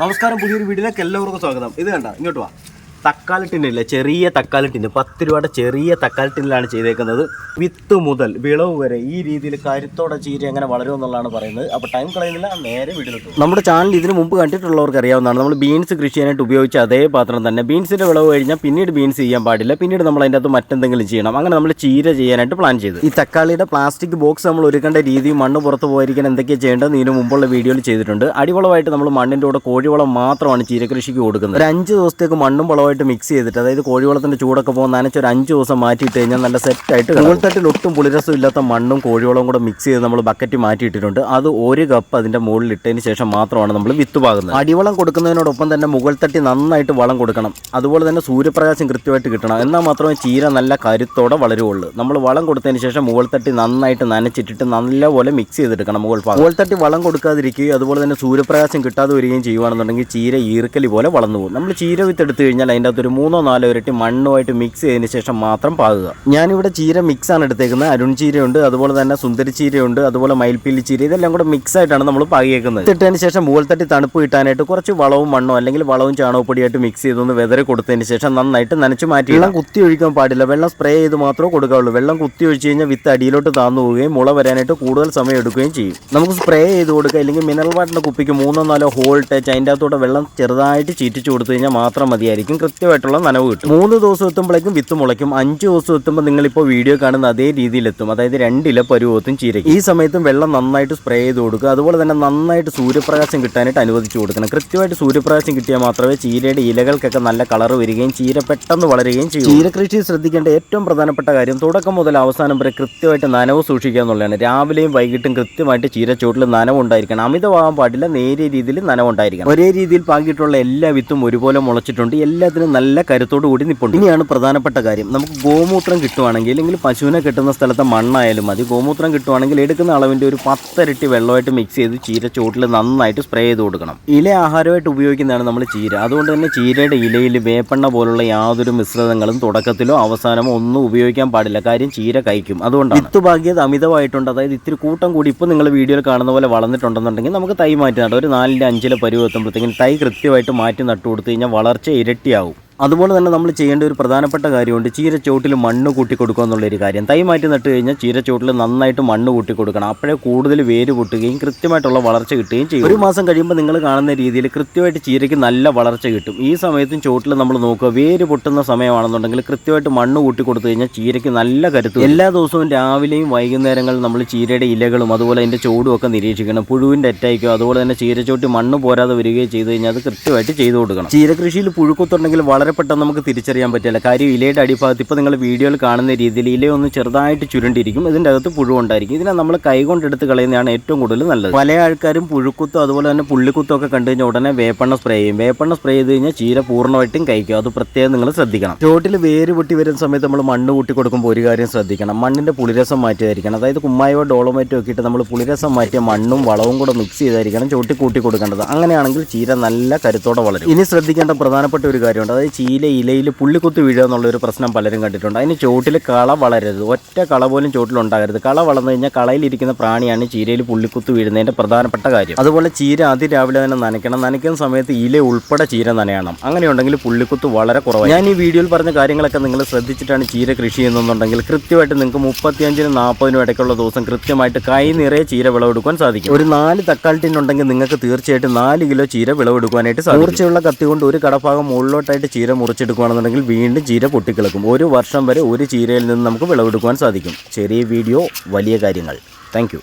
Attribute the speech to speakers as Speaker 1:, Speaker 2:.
Speaker 1: നമസ്കാരം പുതിയൊരു വീഡിയോയിലേക്ക് എല്ലാവർക്കും സ്വാഗതം. ഇത് കണ്ട ഇങ്ങോട്ട് വാ. തക്കാളി ടിന്നില്ല ചെറിയ തക്കാളി ടിന്ന് പത്ത് രൂപയുടെ ചെറിയ തക്കാളി ടിന്നിലാണ് ചെയ്തേക്കുന്നത്. വിത്ത് മുതൽ വിളവ് വരെ ഈ രീതിയിൽ കരുത്തോടെ ചീര എങ്ങനെ വളരും എന്നുള്ളതാണ് പറയുന്നത്. അപ്പോൾ ടൈം കളയുന്നില്ല നേരെ വീട്ടിലെത്തും നമ്മുടെ ചാനൽ ഇതിന് മുമ്പ് കണ്ടിട്ടുള്ളവർക്ക് അറിയാവുന്നതാണ്. നമ്മൾ ബീൻസ് കൃഷി ചെയ്യാനായിട്ട് ഉപയോഗിച്ച അതേ പാത്രം തന്നെ. ബീൻസിന്റെ വിളവ് കഴിഞ്ഞാൽ പിന്നീട് ബീൻസ് ചെയ്യാൻ പാടില്ല. പിന്നീട് നമ്മൾ അതിന്റെ അകത്ത് മറ്റെന്തെങ്കിലും ചെയ്യണം. അങ്ങനെ നമ്മൾ ചീര ചെയ്യാനായിട്ട് പ്ലാൻ ചെയ്തു. ഈ തക്കാളിയുടെ പ്ലാസ്റ്റിക് ബോക്സ് നമ്മൾ ഒരുക്കേണ്ട രീതി മണ്ണ് പുറത്ത് പോയിരിക്കാൻ എന്തൊക്കെയാണ് ചെയ്യേണ്ടത് ഇതിന് മുമ്പുള്ള വീഡിയോയിൽ ചെയ്തിട്ടുണ്ട്. അടിവളമായിട്ട് നമ്മൾ മണ്ണിന്റെ കൂടെ കോഴിവളം മാത്രമാണ് ചീരകൃഷിക്ക് കൊടുക്കുന്നത്. ഒരു അഞ്ച് ദിവസത്തേക്ക് മണ്ണും വളമായിട്ട് മിക്സ് ചെയ്തിട്ട് അതായത് കോഴിവളത്തിന്റെ ചൂടൊക്കെ പോകുന്ന നനച്ച് ഒരു അഞ്ച് ദിവസം മാറ്റിയിട്ട് കഴിഞ്ഞാൽ നല്ല സെറ്റായിട്ട് മുകൾത്തട്ടിൽ ഒട്ടും പുളിരസം ഇല്ലാത്ത മണ്ണും കോഴിവളവും കൂടെ മിക്സ് ചെയ്ത് നമ്മൾ ബക്കറ്റ് മാറ്റിയിട്ടിട്ടുണ്ട്. അത് ഒരു കപ്പ് അതിന്റെ മുകളിൽ ഇട്ടതിന് ശേഷം മാത്രമാണ് നമ്മൾ വിത്ത് പാകുന്നത്. അടിവളം കൊടുക്കുന്നതിനോടൊപ്പം തന്നെ മുകൾ തട്ടി നന്നായിട്ട് വളം കൊടുക്കണം. അതുപോലെ തന്നെ സൂര്യപ്രകാശം കൃത്യമായിട്ട് കിട്ടണം. എന്നാൽ മാത്രമേ ചീര നല്ല കരുത്തോടെ വളരുകയുള്ളൂ. നമ്മൾ വളം കൊടുത്തതിന് ശേഷം മുകൾ തട്ടി നന്നായിട്ട് നനച്ചിട്ടിട്ട് നല്ലപോലെ മിക്സ് ചെയ്തെടുക്കണം മുകൾ ഭാഗം. മുകൾ തട്ടി വളം കൊടുക്കാതിരിക്കുകയും അതുപോലെ തന്നെ സൂര്യപ്രകാശം കിട്ടാതെ വരികയും ചെയ്യുകയാണെന്നുണ്ടെങ്കിൽ ചീര ഈർക്കലി പോലെ വളർന്നു പോകും. നമ്മൾ ചീര വിത്ത് എടുത്തു കഴിഞ്ഞാൽ അതിന്റെ അകത്തൊരു മൂന്നോ നാലോ ഇരട്ടി മണ്ണുമായിട്ട് മിക്സ് ചെയ്തതിന് ശേഷം മാത്രം പാകുക. ഞാനിവിടെ ചീര മിക്സ് ആണ് എടുത്തേക്കുന്നത്. അരുൺ ചീരയുണ്ട് അതുപോലെ തന്നെ സുന്ദരി ചീരയുണ്ട് അതുപോലെ മയിൽപ്പീലി ചീര. ഇതെല്ലാം കൂടെ മിക്സ് ആയിട്ടാണ് നമ്മൾ പാകിയേക്കുന്നത്. ഇട്ടതിന് ശേഷം മുകൾ തട്ടി തണുപ്പ് കിട്ടാനായിട്ട് കുറച്ച് വളവും മണ്ണോ അല്ലെങ്കിൽ വളവും ചാണകപ്പൊടിയായിട്ട് മിക്സ് ചെയ്തൊന്ന് വെതറി കൊടുത്തതിന് ശേഷം നന്നായിട്ട് നനച്ച് മാറ്റി വെള്ളം കുത്തി ഒഴിക്കാൻ പാടില്ല. വെള്ളം സ്പ്രേ ചെയ്ത് മാത്രമേ കൊടുക്കാവുള്ളൂ. വെള്ളം കുത്തി ഒഴിച്ച് കഴിഞ്ഞാൽ വിത്ത് അടിയിലോട്ട് താന്നു പോവുകയും മുള വരാനായിട്ട് കൂടുതൽ സമയം എടുക്കുകയും ചെയ്യും. നമുക്ക് സ്പ്രേ ചെയ്ത് കൊടുക്കുക. അല്ലെങ്കിൽ മിനറൽ വാട്ടറിന്റെ കുപ്പിക്ക് മൂന്നോ നാലോ ഹോൾ ടച്ച് അതിന്റെ അകത്തോടെ വെള്ളം ചെറുതായിട്ട് ചീറ്റിച്ച് കൊടുത്തു കഴിഞ്ഞാൽ മാത്രം മതിയായിരിക്കും. കൃത്യമായിട്ടുള്ള നനവ് കിട്ടും. മൂന്ന് ദിവസം എത്തുമ്പോഴേക്കും വിത്ത് മുളയ്ക്കും. അഞ്ച് ദിവസം എത്തുമ്പോൾ നിങ്ങളിപ്പോൾ വീഡിയോ കാണുന്ന അതേ രീതിയിലെത്തും. അതായത് രണ്ടില പരുവത്തും ചീരയ്ക്കും. ഈ സമയത്തും വെള്ളം നന്നായിട്ട് സ്പ്രേ ചെയ്ത് കൊടുക്കുക. അതുപോലെ തന്നെ നന്നായിട്ട് സൂര്യപ്രകാശം കിട്ടാനായിട്ട് അനുവദിച്ചു കൊടുക്കണം. കൃത്യമായിട്ട് സൂര്യപ്രകാശം കിട്ടിയാൽ മാത്രമേ ചീരയുടെ ഇലകൾക്കൊക്കെ നല്ല കളർ വരികയും ചീര പെട്ടെന്ന് വളരുകയും ചെയ്യും. ചീരകൃഷി ശ്രദ്ധിക്കേണ്ട ഏറ്റവും പ്രധാനപ്പെട്ട കാര്യം തുടക്കം മുതൽ അവസാനം വരെ കൃത്യമായിട്ട് നനവ് സൂക്ഷിക്കുക എന്നുള്ളതാണ്. രാവിലെയും വൈകിട്ടും കൃത്യമായിട്ട് ചീരച്ചോട്ടിൽ നനവുണ്ടായിരിക്കണം. അമിതമാകാൻ പാടില്ല. നേരിയ രീതിയിൽ നനവുണ്ടായിരിക്കണം. ഒരേ രീതിയിൽ പാകിയിട്ടുള്ള എല്ലാ വിത്തും ഒരുപോലെ മുളച്ചിട്ടുണ്ട്. എല്ലാത്തിനും നല്ല കരുത്തോടു കൂടി നിൽപ്പുണ്ട് ഇനിയാണ് പ്രധാനപ്പെട്ട കാര്യം. നമുക്ക് ഗോമൂത്രം കിട്ടുവാണെങ്കിൽ അല്ലെങ്കിൽ പശുവിനെ കിട്ടുന്ന സ്ഥലത്തെ മണ്ണായാലും മതി. ഗോമൂത്രം കിട്ടുവാണെങ്കിൽ എടുക്കുന്ന അളവിന്റെ ഒരു പത്തരട്ടി വെള്ളമായിട്ട് മിക്സ് ചെയ്ത് ചീര ചോട്ടിൽ നന്നായിട്ട് സ്പ്രേ ചെയ്ത് കൊടുക്കണം. ഇല ആഹാരമായിട്ട് ഉപയോഗിക്കുന്നതാണ് നമ്മൾ ചീര. അതുകൊണ്ട് തന്നെ ചീരയുടെ ഇലയിൽ വേപ്പെണ്ണ പോലുള്ള യാതൊരു മിശ്രിതങ്ങളും തുടക്കത്തിലോ അവസാനമോ ഒന്നും ഉപയോഗിക്കാൻ പാടില്ല. കാര്യം ചീര കഴിക്കും. അതുകൊണ്ടാണ്. വിത്ത് ഭാഗ്യത അമിതമായിട്ടുണ്ട്. അതായത് ഇത്തിരി കൂട്ടം കൂടി ഇപ്പോൾ നിങ്ങൾ വീഡിയോയിൽ കാണുന്ന പോലെ വളർന്നിട്ടുണ്ടെന്നുണ്ടെങ്കിൽ നമുക്ക് തൈ മാറ്റി നടാം. ഒരു നാലിന്റെ അഞ്ചിലെ പരുവ് എത്തുമ്പോഴത്തേക്കും തൈ കൃത്യമായിട്ട് മാറ്റി നട്ടു കൊടുത്തു കഴിഞ്ഞാൽ വളർച്ച ഇരട്ടിയാവും. അതുപോലെ തന്നെ നമ്മൾ ചെയ്യേണ്ട ഒരു പ്രധാനപ്പെട്ട കാര്യമുണ്ട് ചീരച്ചോട്ടിൽ മണ്ണ് കൂട്ടി കൊടുക്കുക എന്നുള്ളൊരു കാര്യം. തൈ മാറ്റി നട്ട് കഴിഞ്ഞാൽ ചീരച്ചോട്ടിൽ നന്നായിട്ട് മണ്ണ് കൂട്ടി കൊടുക്കണം അപ്പോഴേ കൂടുതൽ വേര് പൊട്ടുകയും കൃത്യമായിട്ടുള്ള വളർച്ച കിട്ടുകയും ചെയ്യും. ഒരു മാസം കഴിയുമ്പോൾ നിങ്ങൾ കാണുന്ന രീതിയിൽ കൃത്യമായിട്ട് ചീരയ്ക്ക് നല്ല വളർച്ച കിട്ടും. ഈ സമയത്തും ചോട്ടിൽ നമ്മൾ നോക്കുക വേര് പൊട്ടുന്ന സമയമാണെന്നുണ്ടെങ്കിൽ കൃത്യമായിട്ട് മണ്ണ് കൂട്ടി കൊടുത്തു കഴിഞ്ഞാൽ ചീരയ്ക്ക് നല്ല കരുത്ത് എല്ലാ ദിവസവും രാവിലെയും വൈകുന്നേരങ്ങളിൽ നമ്മൾ ചീരയുടെ ഇലകളും അതുപോലെ അതിന്റെ ചോടും ഒക്കെ നിരീക്ഷിക്കണം. പുഴുവിന്റെ അറ്റായിക്കോ അതുപോലെ തന്നെ ചീരച്ചോട്ടി മണ്ണ് പോരാതെ വരികയോ ചെയ്ത് കഴിഞ്ഞാൽ അത് കൃത്യമായിട്ട് ചെയ്തു കൊടുക്കണം. ചീരകൃഷിയിൽ പുഴുക്കുത്തുണ്ടെങ്കിൽ വളരെ പെട്ടെന്ന് നമുക്ക് തിരിച്ചറിയാൻ പറ്റില്ല. കാര്യം ഇലയുടെ അടിഭാഗത്ത് ഇപ്പോൾ നിങ്ങൾ വീഡിയോയിൽ കാണുന്ന രീതിയിൽ ഇലയൊന്ന് ചെറുതായിട്ട് ചുരുണ്ടിരിക്കും. ഇതിന്റെ അകത്ത് പുഴുവുണ്ടായിരിക്കും ഇതിനെ നമ്മൾ കൈ കൊണ്ടെടുത്ത് കളയുന്നതാണ് ഏറ്റവും കൂടുതൽ നല്ലത്. പല ആൾക്കാരും പുഴുക്കുത്തും അതുപോലെ തന്നെ പുള്ളിക്കുത്തും ഒക്കെ കണ്ടു കഴിഞ്ഞാൽ ഉടനെ വേപ്പെണ്ണ സ്പ്രേ ചെയ്യും. വേപ്പെണ്ണ സ്പ്രേ ചെയ്ത് കഴിഞ്ഞാൽ ചീര പൂർണമായിട്ടും കഴിക്കും. അത് പ്രത്യേകം നിങ്ങൾ ശ്രദ്ധിക്കണം. ചോട്ടിൽ വേര് പൊട്ടി വരുന്ന സമയത്ത് നമ്മൾ മണ്ണ് കൂട്ടി കൊടുക്കുമ്പോൾ ഒരു കാര്യം ശ്രദ്ധിക്കണം. മണ്ണിന്റെ പുളിരസം മാറ്റിയതായിരിക്കണം. അതായത് കുമ്മായോ ഡോളോമേറ്റോ ഒക്കെ ഇട്ട് നമ്മൾ പുളിരസം മാറ്റിയ മണ്ണും വളവും കൂടെ മിക്സ് ചെയ്തായിരിക്കണം. ചോട്ടി കൂട്ടി കൊടുക്കേണ്ടത്. അങ്ങനെയാണെങ്കിൽ ചീര നല്ല കരുത്തോടെ വളരും. ഇനി ശ്രദ്ധിക്കേണ്ട പ്രധാനപ്പെട്ട ഒരു കാര്യമുണ്ട്. അതായത് ചീല ഇലയിൽ പുള്ളിക്കുത്ത് വീഴുക എന്നുള്ളൊരു പ്രശ്നം പലരും കണ്ടിട്ടുണ്ട്. അതിന് ചോട്ടിൽ കള വളരരുത്. ഒറ്റ കള പോലും ചോട്ടിലുണ്ടാകരുത് കള വളർന്നു കഴിഞ്ഞാൽ കളയിലിരിക്കുന്ന പ്രാണിയാണ് ചീരയിൽ പുള്ളിക്കുത്ത് വീഴുന്നതിന്റെ പ്രധാനപ്പെട്ട കാര്യം. അതുപോലെ ചീര അതിരാവിലെ തന്നെ നനയ്ക്കണം. നനയ്ക്കുന്ന സമയത്ത് ഇല ഉൾപ്പെടെ ചീര നനയണം. അങ്ങനെയുണ്ടെങ്കിൽ പുള്ളിക്കുത്ത് വളരെ കുറവാണ് ഞാൻ ഈ വീഡിയോയിൽ പറഞ്ഞ കാര്യങ്ങളൊക്കെ നിങ്ങൾ ശ്രദ്ധിച്ചിട്ടാണ് ചീര കൃഷി ചെയ്യുന്നുണ്ടെങ്കിൽ കൃത്യമായിട്ട് നിങ്ങൾക്ക് മുപ്പത്തിയഞ്ചിനും നാൽപ്പതിനും ഇടയ്ക്കുള്ള ദിവസം കൃത്യമായിട്ട് കൈ നിറയെ ചീര വിളവെടുക്കാൻ സാധിക്കും. ഒരു നാല് തക്കാളി ടിന്നുണ്ടെങ്കിൽ നിങ്ങൾക്ക് തീർച്ചയായിട്ടും നാല് കിലോ ചീര വിളവെടുക്കാനായിട്ട് സാധിക്കും. മൂർച്ചയുള്ള കത്തി കൊണ്ട് ഒരു കടഭാഗം മുകളിലോട്ടായിട്ട് ചീര മുറിച്ചെടുക്കുകയാണെന്നുണ്ടെങ്കിൽ വീണ്ടും ചീര പൊട്ടിക്കിളക്കും. ഒരു വർഷം വരെ ഒരു ചീരയിൽ നിന്ന് നമുക്ക് വിളവെടുക്കുവാൻ സാധിക്കും. ചെറിയ വീഡിയോ വലിയ കാര്യങ്ങൾ. താങ്ക്